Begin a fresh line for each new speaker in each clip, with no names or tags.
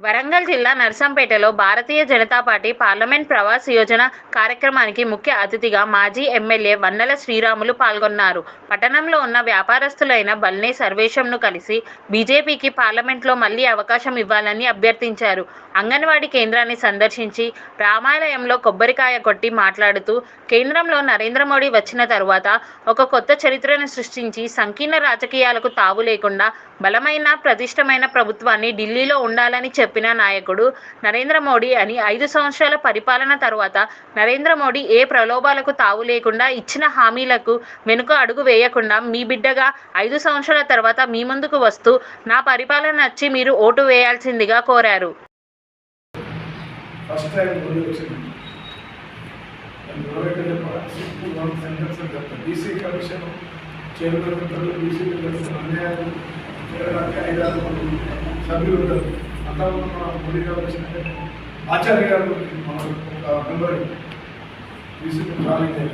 వరంగల్ జిల్లా నర్సంపేటలో Bharatiya Janata party parliament Pravas Yojana కార్యక్రమానికి ముఖ్య అతిథిగా మాజీ ఎమ్మెల్యే వన్నెల శ్రీరాములు పాల్గొన్నారు. పట్టణంలో ఉన్న వ్యాపారస్తులైన బల్నే సర్వేశంను కలిసి బీజేపీకి పార్లమెంట్లో మళ్ళీ అవకాశం ఇవ్వాలని అభ్యర్థించారు. అంగన్వాడీ కేంద్రాన్ని సందర్శించి రామాలయంలో కొబ్బరికాయ కొట్టి మాట్లాడుతూ కేంద్రంలో నరేంద్ర మోడీ వచ్చిన తరువాత ఒక కొత్త చరిత్రను సృష్టించి సంకీర్ణ రాజకీయాలకు తావు లేకుండా బలమైన ప్రతిష్టమైన ప్రభుత్వాన్ని ఢిల్లీలో ఉండాలని చెప్పిన నాయకుడు నరేంద్ర మోడీ అని ఐదు సంవత్సరాల పరిపాలన తర్వాత నరేంద్ర మోడీ ఏ ప్రలోభాలకు తావు లేకుండా ఇచ్చిన హామీలకు వెనుక అడుగు వేయకుండా మీ బిడ్డగా ఐదు సంవత్సరాల తర్వాత మీ ముందుకు వస్తూ నా పరిపాలన నచ్చి మీరు ఓటు వేయాల్సిందిగా కోరారు.
బీసీ అన్యాయం ఐదారు సభ్యులు ఉంటారు మన మోడీ గారు వచ్చినట్టే ఆచార్య గారు మన మెంబర్ బీసీ జాయిన్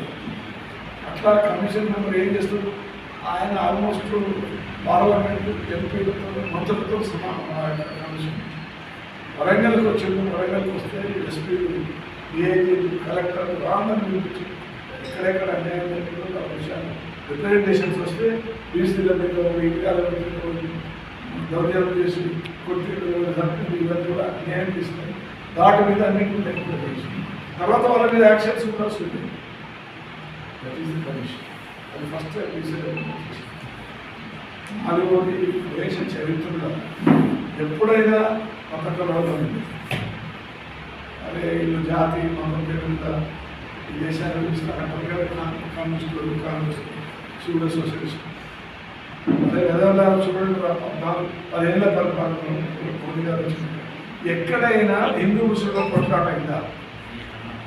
అట్లా కమిషన్ మెంబర్ ఏం చేస్తారు ఆయన ఆల్మోస్ట్ పార్లమెంట్ ఎంపీలతో మంత్రులతో సమానం ఆ కమిషన్ వరంగల్కి వచ్చింది వరంగల్కి వస్తే ఎస్పీలు డిఐజీ కలెక్టర్లు రామని పిలిపించి ఎక్కడెక్కడ అన్యాయం జరిగిందో ఆ విషయాన్ని రిప్రజెంటేషన్స్ వస్తే బీసీల దగ్గర విగ్రహాల మీద దౌర్జన్యం చేసి కొట్టి చంపి ఇవన్నీ కూడా దాటి మీద అన్నింటినీ లేకుండా చేసి తర్వాత వాళ్ళ మీద యాక్షన్స్ కూడా వస్తుంది దట్ ఈస్ ది కమిషన్ అది ఫస్ట్ బీసీల నాలుగోది దేశ చరిత్రలో ఎప్పుడైనా పథకంలో ఉంది. అదే వీళ్ళు జాతి మతం పేరుంత ఈ దేశాన్ని చూసిన కమ్యూనిస్టులు కాంగ్రెస్ శివుడు సోషలిస్ట్. చూడండి పద్నాలుగు పదేళ్ళ పరిపాలన మోదీ గారు వచ్చింది. ఎక్కడైనా హిందూ ముస్లింల కొట్లాట అయిందా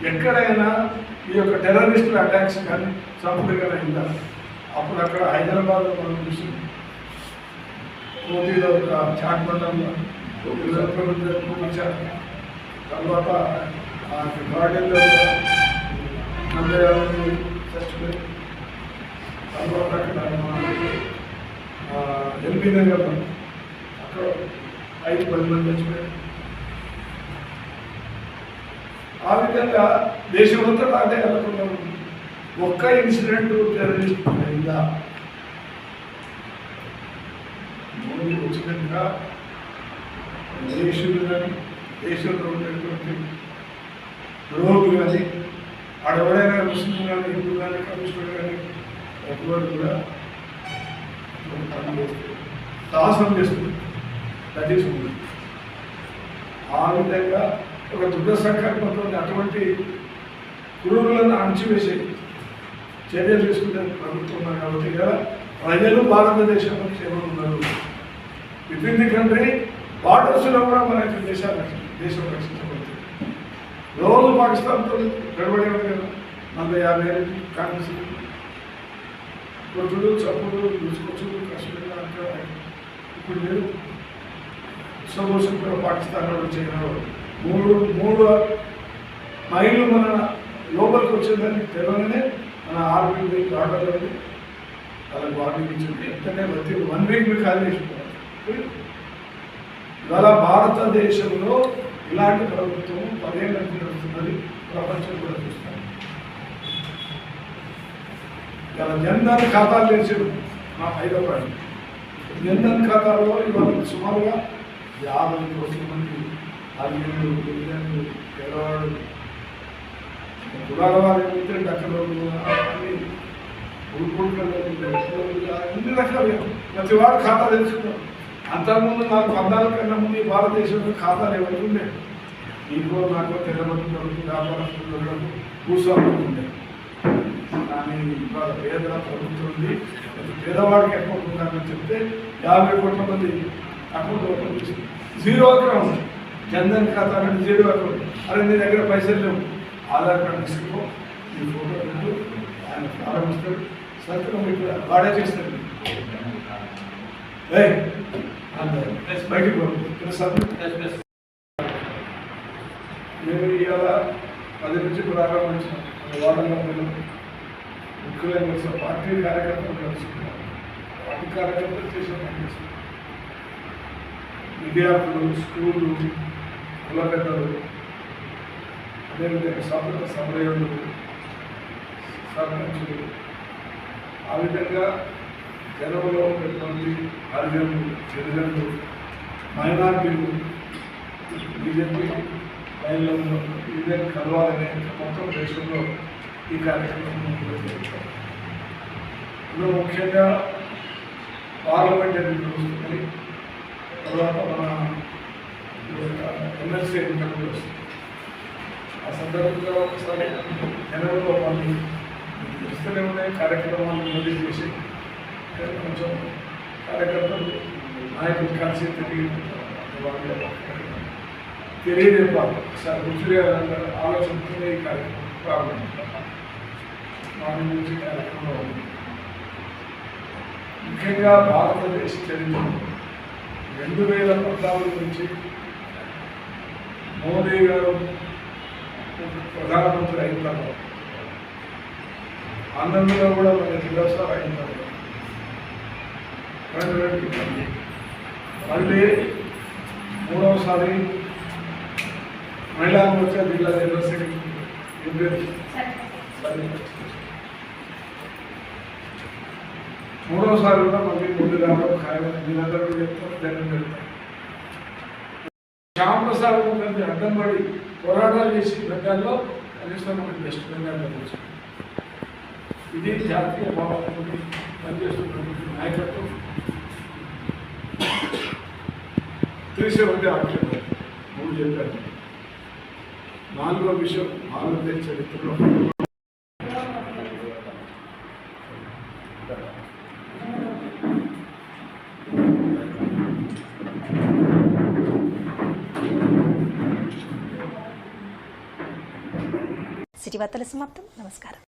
ఎక్కడైనా ఈ యొక్క టెర్రరిస్టుల అటాక్స్ కానీ చంపుడు కానీ అయిందా అప్పుడు అక్కడ హైదరాబాద్లో మనం చూసింది. మోదీలో ఒక చాట్ మండలంలో పంపించారు తర్వాత గార్డెన్లో నలభై ఆరు చచ్చిపోయి తర్వాత అక్కడ ఎల్బీ నగర్లో అక్కడ ఐదు పది మంది చచ్చిపోయారు. ఆ విధంగా దేశమంతా అదే ఉంది. ఒక్క ఇన్సిడెంట్ టెర్రరిస్ట్ అయిందా? మోడీ వచ్చినట్టుగా దేశులు కానీ దేశంలో ఉండేటువంటి రోగు కానీ ఆడెవడైనా ముస్లిం కానీ హిందూ కానీ కమ్యూనిస్టులు కానీ ఎటువంటి కూడా పని చేస్తుంది నాశనం చేస్తుంది దట్ ఈస్ మోడీ ఆ విధంగా ఒక దుర్గ సంకల్పంతో అటువంటి క్రూరులను అణచివేసే చర్యలు తీసుకునే ప్రభుత్వం కాబట్టి కదా ప్రజలు భారతదేశంలో క్షేమం ఉన్నారు. విత్ ఇన్ ది కంట్రీ బార్డర్స్లో కూడా మన యొక్క దేశాలు దేశం రక్షించబడుతుంది. రోజు పాకిస్తాన్తో గడబడి ఉంది కదా నలభై యాభై ఏళ్ళు కాంగ్రెస్ కొట్టుడు చప్పుడు దూసుకొచ్చుడు కశ్మీర్ అంటే ఇప్పుడు మీరు ఉత్సవోత్సవం కూడా పాకిస్తాన్ వాళ్ళు మూడు మూడు మైళ్ళు మన లోపలికి వచ్చేదాన్ని తెలియగానే మన ఆర్మీ ఆర్డర్ ఉంది. వాళ్ళకి వార్నింగ్ ఇచ్చింది. వెంటనే ప్రతి వన్ వీక్ మీకు ఖాళీ చేసుకున్నారు ఇవాళ భారతదేశంలో ఇలాంటి ప్రభుత్వం పదేళ్ళ నుంచి నడుస్తున్నది. ప్రపంచం కూడా చూస్తాం ఇలా జన్ధన్ ఖాతాలు తెరిచారు. మా హైదరాబాద్ జన్ధన్ ఖాతాలో ఇవాళ సుమారుగా యాభై కోట్ల మంది అర్జునులు గిరిజనులు పేదవాడు కులాల వారి మిత్రులు అక్కడ అన్ని అన్ని రకాలు ప్రతి వాడు ఖాతా తెలుసుకున్నాం అంతకుముందు నాకు పద్నాలుగు కన్నా ముందు ఈ భారతదేశంలో ఖాతాలు ఎవరికి ఉండే నీకో నాకో తెల్లబడి వ్యాపారస్తులకు భూస్వాములు ఉండే ఇవాళ పేద ప్రభుత్వం ఉంది. పేదవాడికి అకౌంట్ ఉందని చెప్తే యాభై కోట్ల మంది అకౌంట్ ఓపెన్ చేసింది జీరో అకౌంట్ జన్ధన్ ఖాతా అంటే జీరో అకౌంట్ అరే నీ దగ్గర పైసలు లేవు. ఆధార్ కార్డు తీసుకో. నీ ఫోటో పెట్టు. ఆయన ప్రారంభిస్తాడు. సంతకం ఇక్కడ వాడే చేస్తాడు. బయటికి పో. నేను ఇవాళ పది నుంచి ప్రారంభించాం వారంలో ఎక్కువ పార్టీ కార్యకర్తలు కలుసుకున్నారు. పార్టీ కార్యకర్తలు చేసే పని విద్యార్థులు స్కూళ్ళు కుల పెద్దలు అదేవిధంగా స్వాతంత్ర సమరయోధులు సర్పంచులు. ఆ విధంగా జనంలో ఉన్నటువంటి హరిజనులు గిరిజనులు మైనార్టీలు బీజేపీ లైన్లో ఉన్న ఇదే కలవాలనే మొత్తం దేశంలో ఈ కార్యక్రమంలో ఇందులో ముఖ్యంగా పార్లమెంట్ ఎన్నికలు వస్తున్నాయి తర్వాత మన ఎమ్మెల్సీ ఎన్నికలు కూడా వస్తున్నాయి ఆ సందర్భంగా ఒకసారి జనవరిలో వాళ్ళు ఇస్తూనే ఉన్నాయి కార్యక్రమాలు మోదీ చేసి కానీ కొంచెం కార్యకర్తలు నాయకులు కలిసి తెలియదు వాళ్ళు తెలియజెప్పాలి సార్ రుచిగా ఆలోచనతోనే ఈ కార్యక్రమం ప్రారంభించారు మార్నింగ్ నుంచి కార్యక్రమంలో ముఖ్యంగా భారతదేశ చరిత్ర రెండు వేల పద్నాలుగు నుంచి మోదీ గారు ప్రధానమంత్రి అయిన తర్వాత ఆనందంగా కూడా మన దివసాలు అయిన తర్వాత. మళ్ళీ మూడవసారి మహిళా మోర్చా జిల్లా జనరల్ సెక్రటరీ మూడోసారి కూడా మళ్ళీ ముందు రావడం ఖాయం మీరందరూ కూడా చెప్తారు జగన్ చెప్తారు శ్యామప్రసాద్ ముఖర్జీ అడ్డం పడి పోరాటాలు చేసి బెంగాల్లో కనీసం మనకి వెస్ట్ బెంగాల్లో వచ్చింది ఇది జాతీయ భావాలతో పనిచేస్తున్నటువంటి నాయకత్వం. తెలిసే ఉంటే ఆక్షేపం మూడు చెప్పారు. నాలుగో విషయం భారతీయ చరిత్రలో.
సిటీ వార్తల సమాప్తం. నమస్కారం.